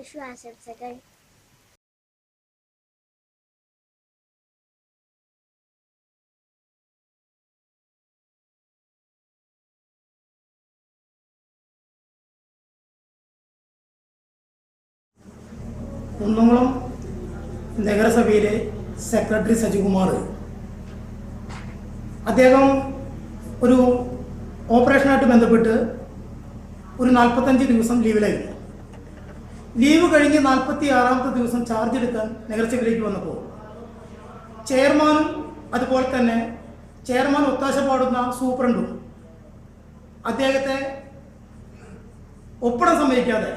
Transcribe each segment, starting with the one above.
വിഷു ആശംസകൾ കുന്നംകുളം നഗരസഭയിലെ സെക്രട്ടറി സജികുമാർ. അദ്ദേഹം ഒരു ഓപ്പറേഷനായിട്ട് ബന്ധപ്പെട്ട് ഒരു നാൽപ്പത്തഞ്ച് ദിവസം ലീവിലായിരുന്നു. ലീവ് കഴിഞ്ഞ് നാൽപ്പത്തി ആറാമത്തെ ദിവസം ചാർജ് എടുക്കാൻ നഗരസഭയിലേക്ക് വന്നപ്പോൾ ചെയർമാനും അതുപോലെ തന്നെ ചെയർമാൻ ഒത്താശ പാടുന്ന സൂപ്രണ്ടും അദ്ദേഹത്തെ ഒപ്പിടാൻ സമ്മതിക്കാതെ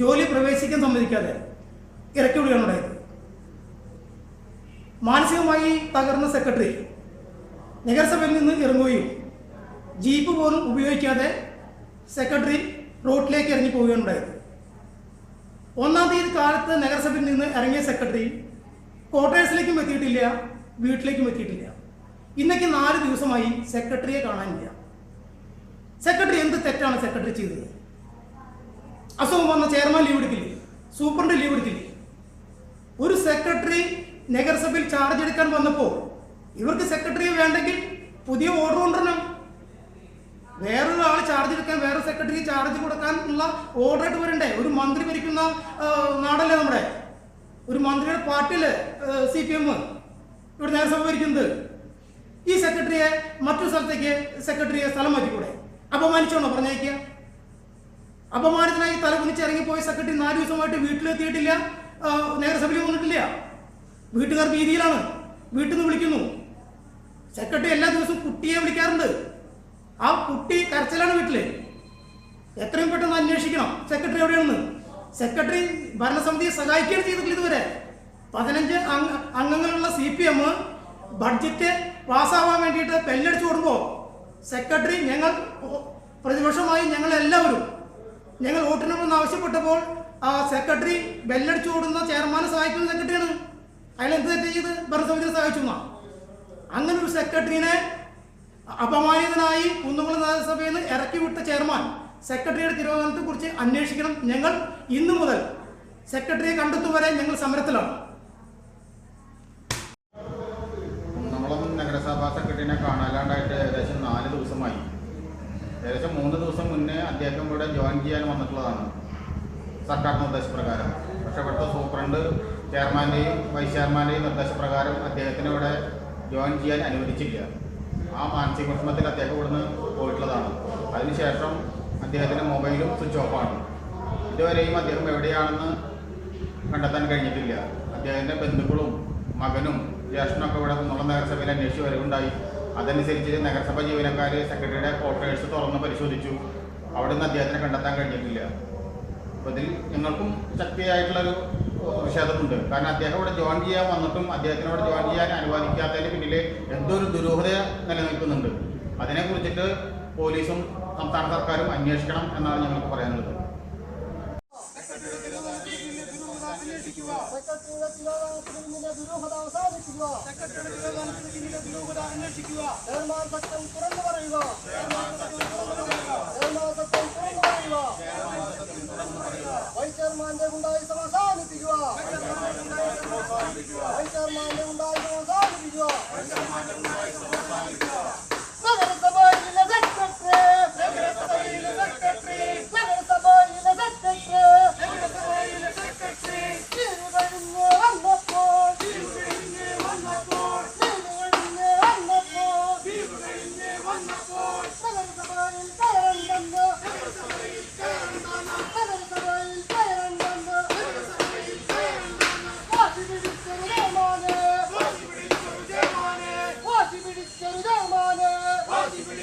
ജോലി പ്രവേശിക്കാൻ സമ്മതിക്കാതെ ഇറക്കി വിടുകയാണ് ഉണ്ടായത്. മാനസികമായി തകർന്ന സെക്രട്ടറി നഗരസഭയിൽ നിന്ന് ഇറങ്ങുകയും ജീപ്പ് പോലും ഉപയോഗിക്കാതെ സെക്രട്ടറി റോഡിലേക്ക് ഇറങ്ങി പോവുകയാണ് ഉണ്ടായത്. ഒന്നാം തീയതി കാലത്ത് നഗരസഭയിൽ നിന്ന് ഇറങ്ങിയ സെക്രട്ടറി ക്വാർട്ടേഴ്സിലേക്കും എത്തിയിട്ടില്ല വീട്ടിലേക്കും എത്തിയിട്ടില്ല. ഇന്നേക്ക് നാല് ദിവസമായി സെക്രട്ടറിയെ കാണാനില്ല. സെക്രട്ടറി എന്ത് തെറ്റാണ് സെക്രട്ടറി ചെയ്തത്? അസുഖം വന്ന ചെയർമാൻ ലീവ് എടുക്കില്ലേ? സൂപ്രണ്ട് ലീവ് എടുക്കില്ലേ? ഒരു സെക്രട്ടറി നഗരസഭയിൽ ചാർജ് എടുക്കാൻ വന്നപ്പോൾ ഇവർക്ക് സെക്രട്ടറിയെ വേണ്ടെങ്കിൽ പുതിയ ഓർഡർ കൊണ്ടുവരണം. വേറൊരാൾ ചാർജ് എടുക്കാൻ വേറെ സെക്രട്ടറി ചാർജ് കൊടുക്കാനുള്ള ഓർഡർ ആയിട്ട് വരണ്ടേ? ഒരു മന്ത്രി ഭരിക്കുന്ന നാടല്ലേ നമ്മുടെ? ഒരു മന്ത്രിയുടെ പാർട്ടിയിൽ സി പി എം ഇവിടെ നഗരസഭ ഭരിക്കുന്നത്. ഈ സെക്രട്ടറിയെ മറ്റൊരു സ്ഥലത്തേക്ക് സെക്രട്ടറിയെ സ്ഥലം മാറ്റിക്കൂടെ? അപമാനിച്ചോണോ പറഞ്ഞയക്കുക? അപമാനത്തിനായി തല കുനിച്ച് ഇറങ്ങിപ്പോയ സെക്രട്ടറി നാല് ദിവസമായിട്ട് വീട്ടിലെത്തിയിട്ടില്ല. നഗരസഭയിൽ വന്നിട്ടില്ല. വീട്ടുകാർ ഭീതിയിലാണ്. വീട്ടിൽ നിന്ന് വിളിക്കുന്നു. സെക്രട്ടറി എല്ലാ ദിവസവും കുട്ടിയെ വിളിക്കാറുണ്ട്. ആ കുട്ടി കരച്ചിലാണ് വീട്ടിൽ. എത്രയും പെട്ടെന്ന് അന്വേഷിക്കണം. സെക്രട്ടറി എവിടെയാണെന്ന്. സെക്രട്ടറി ഭരണസമിതിയെ സഹായിക്കുകയാണ് ചെയ്തിട്ടില്ല ഇതുവരെ. പതിനഞ്ച് അംഗങ്ങളുള്ള സി പി എം ബഡ്ജറ്റ് പാസ്സാവാൻ വേണ്ടിയിട്ട് പെല്ലടിച്ചു കൊടുക്കുമ്പോൾ സെക്രട്ടറി ഞങ്ങൾ പ്രതിപക്ഷമായി ഞങ്ങൾ എല്ലാവരും ഞങ്ങൾ വോട്ടിനൊന്ന് ആവശ്യപ്പെട്ടപ്പോൾ ആ സെക്രട്ടറി ബെല്ലടിച്ചു ഓടുന്ന ചെയർമാനെ സഹായിക്കുന്ന സെക്രട്ടറിയാണ്. അയാൾ എന്ത് തെറ്റ് ചെയ്ത് ഭരണസമിതിയെ സഹായിച്ചു അങ്ങനെ ഒരു സെക്രട്ടറിനെ അപമാനിതനായി കുന്നുകുളം നഗരസഭയിൽ നിന്ന് ഇറക്കി വിട്ട ചെയർമാൻ സെക്രട്ടറിയുടെ തിരുവനന്തപുരത്തെ കുറിച്ച് അന്വേഷിക്കണം ഞങ്ങൾ ഇന്നു മുതൽ. സെക്രട്ടറിയെ കണ്ടെത്തും വരെ ഞങ്ങൾ സമരത്തിലാണ്. കുന്നംകുളം നഗരസഭാ സെക്രട്ടറിനെ കാണാലാണ്ടായിട്ട് ഏകദേശം നാല് ദിവസമായി. ഏകദേശം മൂന്ന് ദിവസം മുന്നേ അദ്ദേഹം ഇവിടെ ജോയിൻ ചെയ്യാൻ വന്നിട്ടുള്ളതാണ്. സർക്കാർ നിർദ്ദേശപ്രകാരം. പക്ഷേ ഇവിടുത്തെ സൂപ്രണ്ട് ചെയർമാന്റെയും വൈസ് ചെയർമാന്റെയും നിർദ്ദേശപ്രകാരം അദ്ദേഹത്തിന് ഇവിടെ ജോയിൻ ചെയ്യാൻ അനുവദിച്ചില്ല. ആ മാനസിക വിഷമത്തിൽ അദ്ദേഹം ഇവിടുന്ന് പോയിട്ടുള്ളതാണ്. അതിനുശേഷം അദ്ദേഹത്തിന്റെ മൊബൈലും സ്വിച്ച് ഓഫാണ് ഇതുവരെയും അദ്ദേഹം എവിടെയാണെന്ന് കണ്ടെത്താൻ കഴിഞ്ഞിട്ടില്ല. അദ്ദേഹത്തിന്റെ ബന്ധുക്കളും മകനും ജ്യേഷ്ഠനൊക്കെ ഇവിടെ കുന്നുള്ള നഗരസഭയിൽ അന്വേഷിച്ച് വരവുണ്ടായി. അതനുസരിച്ച് നഗരസഭ ജീവനക്കാർ സെക്രട്ടറിയുടെ ക്വാർട്ടേഴ്സ് തുറന്ന് പരിശോധിച്ചു. അവിടെ നിന്ന് അദ്ദേഹത്തിനെ കണ്ടെത്താൻ കഴിഞ്ഞിട്ടില്ല. അപ്പോൾ ഇതിൽ ഞങ്ങൾക്കും ശക്തിയായിട്ടുള്ളൊരു പ്രതിഷേധമുണ്ട് കാരണം അദ്ദേഹം ഇവിടെ ജോയിൻ ചെയ്യാൻ വന്നിട്ടും അദ്ദേഹത്തിനോട് ജോയിൻ ചെയ്യാൻ അനുവദിക്കാത്തതിന് പിന്നിൽ എന്തോ ഒരു ദുരൂഹത നിലനിൽക്കുന്നുണ്ട്. അതിനെക്കുറിച്ചിട്ട് പോലീസും സംസ്ഥാന സർക്കാരും അന്വേഷിക്കണം എന്നാണ് ഞങ്ങൾക്ക് പറയാനുള്ളത്. Chairman vice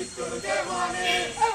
Cristo de Juanes.